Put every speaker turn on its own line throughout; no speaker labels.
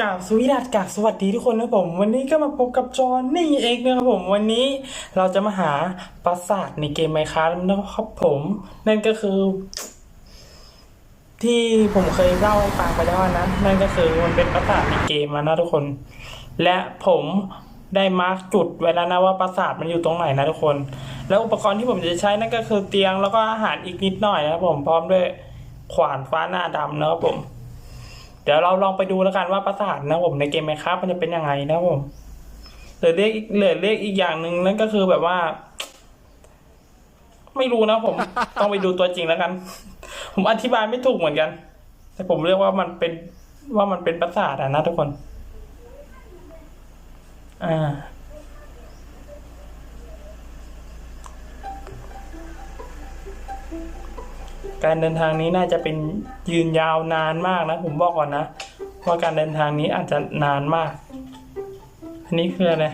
กาบสวีดัสกาบสวัสดีทุกคนนะผม วันนี้ก็มาพบกับจอห์นนี่เองนะครับผมวันนี้เราจะมาหาปราสาทในเกมไมค้านะครับผม นั่นก็คือ ที่ผมเคยเล่าให้ฟังไปแล้วนะนั่นก็คือมันเป็นปราสาทในเกมนะทุกคน และผมได้มาร์กจุดไว้แล้วนะว่าปราสาทมันอยู่ตรงไหนนะทุกคน แล้วอุปกรณ์ที่ผมจะใช้นั่นก็คือเตียงแล้วก็อาหารอีกนิดหน่อยนะครับผมพร้อมด้วยขวานฟ้าหน้าดำนะครับผม เดี๋ยวเราลองไปดูแล้วกันว่าประสาทนะผมในเกมไมครับมันจะเป็นยังไงนะผมเหลือเรียกเหลือเรียกอีกอย่างหนึ่งนั่นก็คือแบบว่า ไม่รู้นะผม ต้องไปดูตัวจริงแล้วกัน ผมอธิบายไม่ถูกเหมือนกัน แต่ผมเรียกว่ามันเป็นว่ามันเป็นประสาทอะนะทุกคน อ่า การเดินทางนี้น่าจะเป็นยืนยาวนานมากนะ ผมบอกก่อนนะ ว่าการเดินทางนี้อาจจะนานมาก อันนี้คืออะไร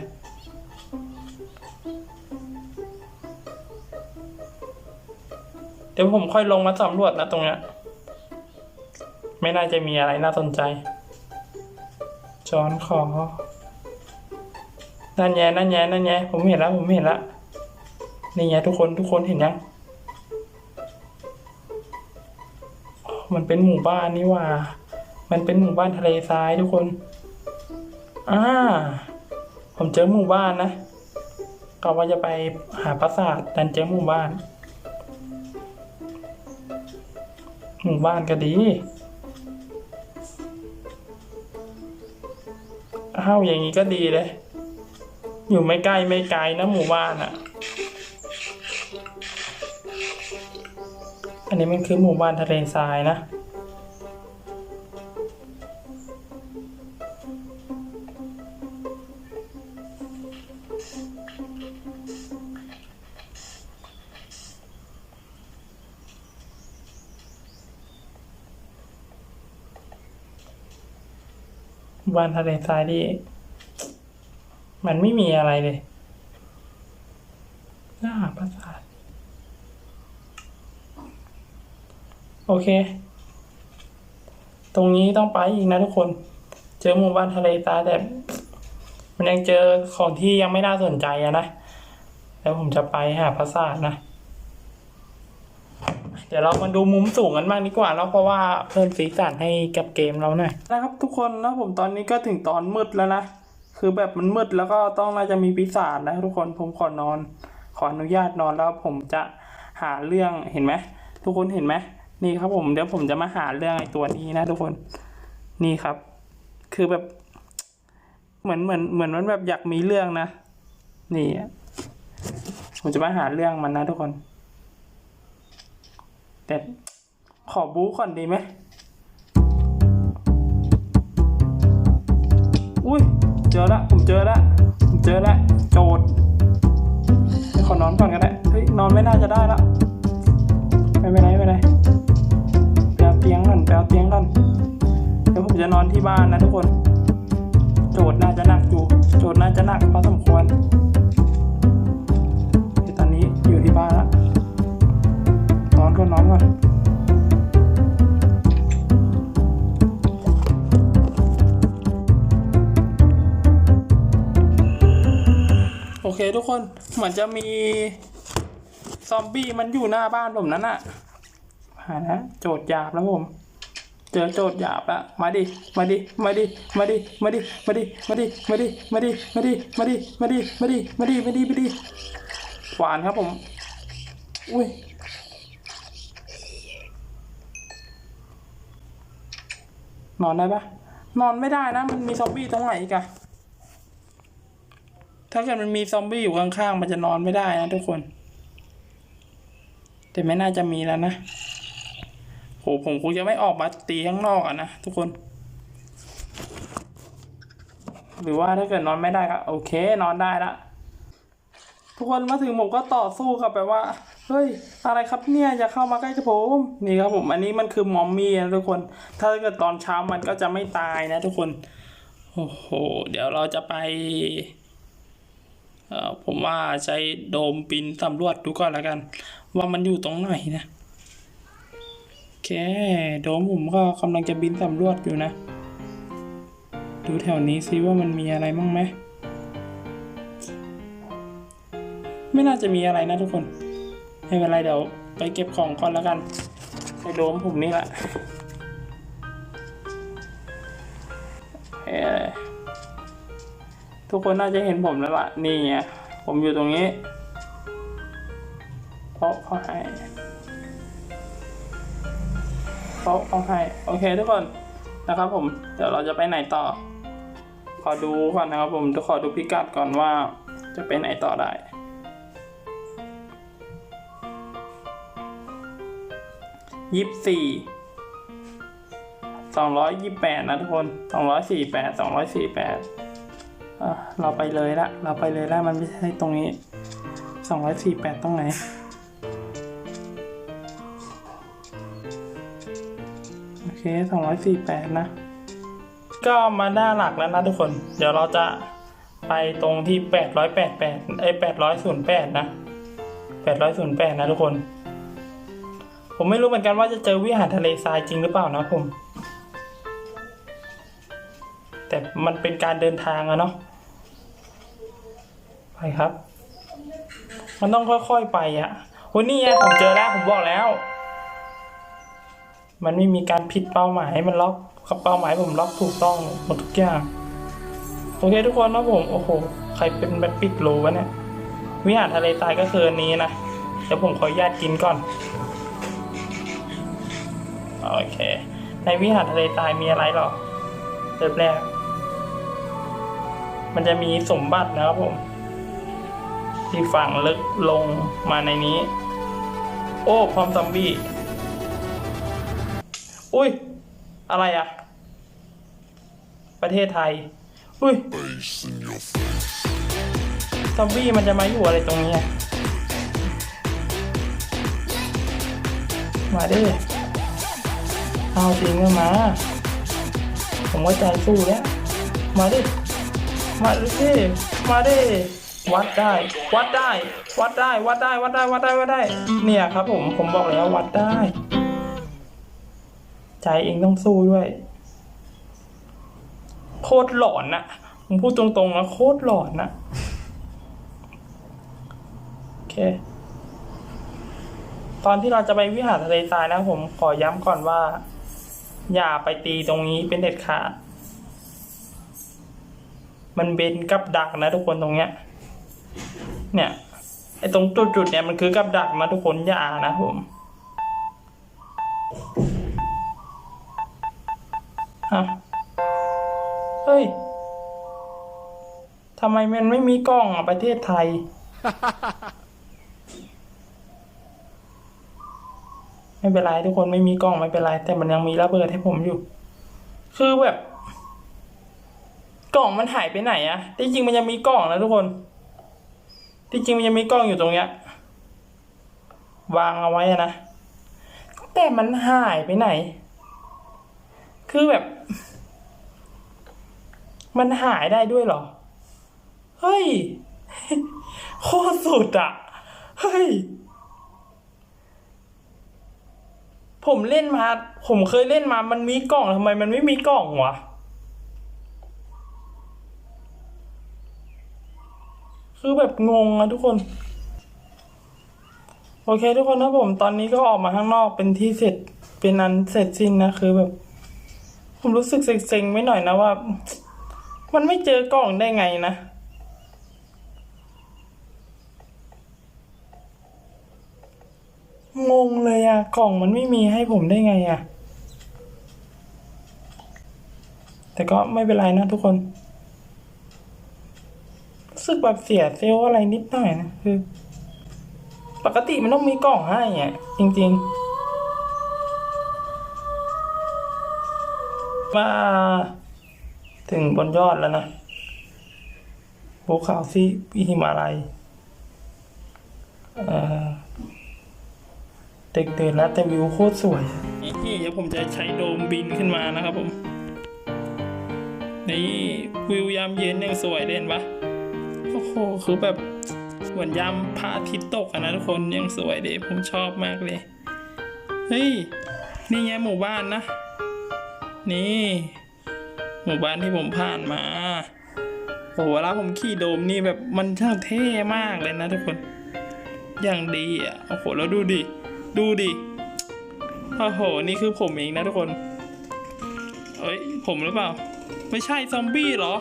เดี๋ยวผมค่อยลงมาสำรวจนะตรงเนี้ยไม่น่าจะมีอะไรน่าสนใจจอนขอนั่นแย่นั่นแย่นั่นแย่ผมเห็นแล้วผมเห็นแล้วนี่ไงทุกคนทุกคนเห็นยัง มันเป็นหมู่บ้านนี่ว่า มันเป็นหมู่บ้านทะเลทรายทุกคน อ่า ผมเจอหมู่บ้านนะก็ว่าจะไปหาปราสาทดันเจอหมู่บ้าน หมู่บ้านก็ดีอ้าวอย่างนี้ก็ดีเลย อยู่ไม่ใกล้ไม่ไกลนะหมู่บ้านอะ อันนี้มันคือหมู่บ้านทะเลทรายนะหมู่บ้านทะเลทรายที่ มันไม่มีอะไรเลยน่าปราสาท โอเค ตรงนี้ต้องไปอีกนะทุกคน เจอหมู่บ้านทะเลตาแต่ มันยังเจอของที่ยังไม่น่าสนใจอะนะ แล้วผมจะไปหาปราสาทนะ เดี๋ยวเรามาดูมุมสูงกันบ้างดีกว่าเนาะเพราะว่าเพิ่มสีสันให้กับเกมเราหน่อยนะครับทุกคนแล้วผมตอนนี้ก็ถึงตอนมืดแล้วนะ คือแบบมันมืดแล้วก็ต้องน่าจะมีปีศาจนะทุกคนผมขอนอน ขออนุญาตนอนแล้วผมจะหาเรื่องเห็นไหมทุกคนเห็นไหม นี่ครับผมเดี๋ยวผมจะมาหาเรื่องไอ้ตัวนี้นะทุกคนนี่ครับ คือแบบ เหมือนเหมือนเหมือนมันแบบอยากมีเรื่องนะนี่ผมจะมาหาเรื่องมันนะทุกคน แต่ขอบู๊ก่อนดีไหมอุ้ยเจอละผมเจอละผมเจอละโจดขอนอนก่อนก็ได้เฮ้ยนอนไม่น่าจะได้ละไม่เป็นไรไม่เป็นไร เอาเตียงก่อนเดี๋ยวผมจะนอนที่บ้านนะทุกคน โจทย์น่าจะหนักอยู่โจทย์น่าจะหนักพอสมควรตอนนี้อยู่ที่บ้านและนอนก่อนนอนก่อนโอเคทุกคนเหมือนจะมีซอมบี้มันอยู่หน้าบ้านผมนั้นอะหานะโจทย์หยาบแล้วผม เจอโจทย์หยาบละมาดิ มาดิ มาดิ มาดิ มาดิ มาดิ มาดิ มาดิ มาดิ มาดิ มาดิ มาดิ มาดิ มาดิ มาดิ มาดิขวานครับผม อุ้ยนอนได้ปะนอนไม่ได้นะ มันมีซอมบี้ตรงไหนอีกอะถ้าเกิดมันมีซอมบี้อยู่ข้างๆ มันจะนอนไม่ได้นะทุกคน แต่ไม่น่าจะมีแล้วนะ โหผมคงจะไม่ออกมาตีข้างนอกอะนะทุกคน หรือว่าถ้าเกิดนอนไม่ได้ก็โอเคนอนได้ละทุกคนมาถึงผมก็ต่อสู้กับแบบว่าเฮ้ยอะไรครับเนี่ยอย่าเข้ามาใกล้กับผมนี่ครับผมอันนี้มันคือมอมมี่นะทุกคน ถ้าเกิดตอนเช้ามันก็จะไม่ตายนะทุกคนโอ้โหเดี๋ยวเราจะไปเอ่อผมว่าใช้โดมบินสำรวจดูก่อนแล้วกัน ว่ามันอยู่ตรงไหนนะ เคโดมผมก็กำลังจะบินสำรวจอยู่นะ ดูแถวนี้ซิว่ามันมีอะไรบ้างไหม ไม่น่าจะมีอะไรนะทุกคน ไม่เป็นไรเดี๋ยวไปเก็บของก่อนแล้วกันไปโดมผมนี่แหละทุกคนน่าจะเห็นผมแล้วล่ะ นี่ไงผมอยู่ตรงนี้เพราะเขาให้ เพราเขาให้โอเคทุกคนนะครับผมเดี๋ยวเราจะไปไหนต่อ ขอดูก่อนนะครับผมจะขอดูพิกัดก่อนว่าจะไปไหนต่อได้ ยี่สิบสี่สองร้อยยี่แปดนะทุกคนสองร้อยสี่แปดสองร้อยสี่แปดเราไปเลยละ เราไปเลยละ มันไม่ใช่ตรงนี้สองร้อยสี่แปดตรงไหน โอเคสองร้อยสี่แปดนะ ก็มาหน้าหลักแล้วนะทุกคน เดี๋ยวเราจะไปตรงที่แปดร้อยแปดแปดไอแปดร้อยศูนย์แปดนะแปดร้อยศูนย์แปดนะทุกคน ผมไม่รู้เหมือนกันว่าจะเจอวิหารทะเลทรายจริงหรือเปล่านะผม แต่มันเป็นการเดินทางอะเนาะ ไปครับ มันต้องค่อยๆไปอะโอ้นี่ไงผมเจอแล้วผมบอกแล้ว มันไม่มีการผิดเป้าหมายมันล็อกกับเป้าหมายผมล็อกถูกต้องหมดทุกอย่างโอเคทุกคนนะผมโอ้โหใครเป็นแบบปิดรูวะเนี่ยวิหารทะเลทรายก็คืออันนี้นะเดี๋ยวผมขออนุญาตกินก่อนโอเค ในวิหารทะเลทรายมีอะไรหรอเริ่มแรกมันจะมีสมบัตินะครับผม ที่ฝังลึกลงมาในนี้ โอ้ พร้อมซอมบี้ อุ้ย อะไรอะประเทศไทย อุ้ยซอมบี้มันจะมาอยู่อะไรตรงนี้ มาดิเอาจริงก็มา ผมว่าใจสู้แล้ว มาดิ มาดิมาดิวัดได้ วัดได้ วัดได้ วัดได้ วัดได้ วัดได้ วัดได้ เนี่ยครับผม ผมบอกแล้ววัดได้ ใจเองต้องสู้ด้วย โคตรหลอนนะผมพูดตรงๆนะโคตรหลอนนะโอเค ตอนที่เราจะไปวิหารทะเลทรายนะผมขอย้ำก่อนว่า อย่าไปตีตรงนี้เป็นเด็ดขาด มันเป็นกับดักนะทุกคนตรงเนี้ย เนี่ยไอ้ตรงจุดๆเนี่ยมันคือกับดักนะทุกคนอย่านะผม ฮะ เฮ้ย ทำไมมันไม่มีกล้องอะประเทศไทย ไม่เป็นไรทุกคนไม่มีกล้องไม่เป็นไร แต่มันยังมีระเบิดให้ผมอยู่ คือแบบ กล่องมันหายไปไหนอะที่จริงมันยังมีกล่องนะทุกคน ที่จริงมันยังมีกล้องอยู่ตรงเนี้ย วางเอาไว้อะนะแต่มันหายไปไหน คือแบบ มันหายได้ด้วยเหรอ เฮ้ย โคตรสุดอะเฮ้ย ผมเล่นมา ผมเคยเล่นมา มันมีกล่องทำไมมันไม่มีกล่องวะ คือแบบงงอะทุกคน โอเคทุกคนนะผม ตอนนี้ก็ออกมาข้างนอกเป็นที่เสร็จ เป็นอันเสร็จสิ้นนะ คือแบบ ผมรู้สึกเซ็งๆไม่หน่อยนะว่า มันไม่เจอกล่องได้ไงนะ งงเลยอะกล่องมันไม่มีให้ผมได้ไงอะแต่ก็ไม่เป็นไรนะทุกคน รู้สึกแบบเสียเซลอะไรนิดหน่อยนะคือ ปกติมันต้องมีกล่องให้อะจริง ๆ มา ถึงบนยอดแล้วนะภูเขาที่หิมาลัยเด็กเดินแล้วแต่วิวโคตรสวยนี่เดี๋ยวผมจะใช้โดมบินขึ้นมานะครับผม นี่วิวยามเย็นยังสวยเด่นปะโอ้โห คือแบบเหมือนยามพระอาทิตย์ตกอะนะทุกคนยังสวยเดยผมชอบมากเลย เฮ้ย นี่ไงหมู่บ้านนะ นี่ หมู่บ้านที่ผมผ่านมาโอ้โหเวลาผมขี่โดมนี่แบบมันช่างเท่มากเลยนะทุกคน อย่างดีอะ โอ้โห แล้วดูดิ ดูดิ โอ้โห นี่คือผมเองนะทุกคน เอ้ย ผมหรือเปล่า ไม่ใช่ซอมบี้เหรอ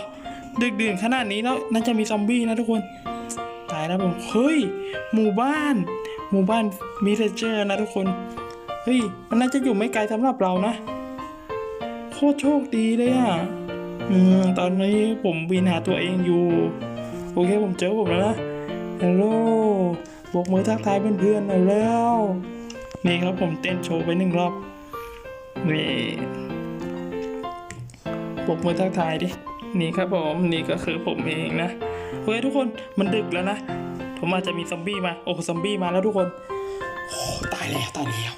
ดึกดื่นขนาดนี้แล้วน่าจะมีซอมบี้นะทุกคน ตายแล้วผม เฮ้ย หมู่บ้าน หมู่บ้านมิเทเจอร์นะทุกคน เฮ้ย มันน่าจะอยู่ไม่ไกลสำหรับเรานะ ตรโชคดีเลยอะอืมตอนนี้ผมวินหาตัวเองอยู่ โอเคผมเจอผมแล้วนะฮัลโหลบกมือทักทายเพื่อนๆหน่อยแล้ว นี่ครับผมเต้นโชว์ไปหนึ่งรอบนี่บกมือทักทายดิ นี่ครับผมนี่ก็คือผมเองนะเฮ้ยทุกคนมันดึกแล้วนะ ผมอาจจะมีซอมบี้มา โอ้ซอมบี้มาแล้วทุกคนโอ้ตายแล้วตายแล้ว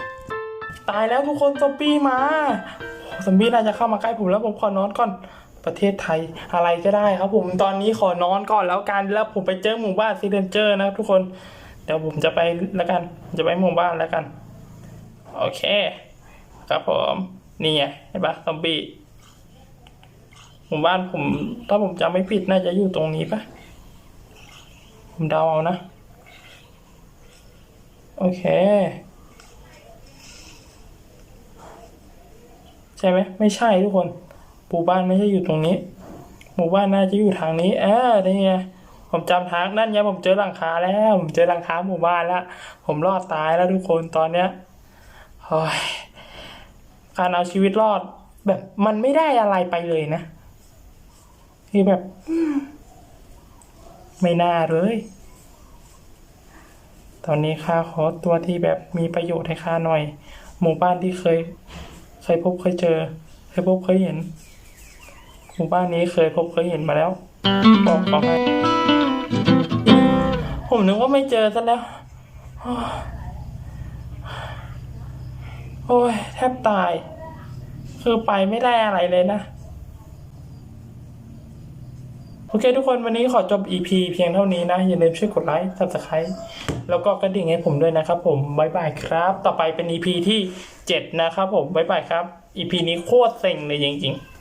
ตายแล้วทุกคนซอมบี้มา ซอมบี้น่าจะเข้ามาใกล้ผมแล้วผมขอนอนก่อนประเทศไทยอะไรก็ได้ครับ ผมตอนนี้ขอนอนก่อนแล้วกันแล้วผมไปเจอหมู่บ้านซีเดนเจอร์นะทุกคนเดี๋ยวผมจะไปแล้วกัน จะไปหมู่บ้านแล้วกัน โอเค ครับผมนี่ไงเห็นปะซอมบี้หมู่บ้านผม ถ้าผมจำไม่ผิดน่าจะอยู่ตรงนี้ปะผมเดาเอานะ โอเค ช่ไหมไม่ใช่ทุกคนหมู่บ้านไม่ใช่อยู่ตรงนี้ หมู่บ้านน่าจะอยู่ทางนี้เออนี่ไงผมจำทางนั่นไงผมเจอหลังคาแล้ว ผมเจอหลังคาหมู่บ้านแล้ว ผมรอดตายแล้วทุกคนตอนเนี้ยโอ้ยการเอาชีวิตรอด แบบมันไม่ได้อะไรไปเลยนะคือแบบ ไม่น่าเลย ตอนนี้ข้าขอตัวที่แบบมีประโยชน์ให้ข้าหน่อย หมู่บ้านที่เคย เคยพบเคยเจอ เคยพบเคยเห็นหมู่บ้านนี้เคยพบเคยเห็นมาแล้ว บอกขอให้ผมนึกว่าไม่เจอซะแล้ว โอ้ยแทบตาย คือไปไม่ได้อะไรเลยนะ โอเคทุกคนวันนี้ขอจบ EP เพียงเท่านี้นะ อย่าลืมช่วยกดไลค์ subscribe แล้วก็กระดิ่งให้ผมด้วยนะครับผมบายบายครับ ต่อไปเป็น EP ที่ 7 นะครับผมบายบายครับ EP นี้โคตรเซ็งเลยจริงๆ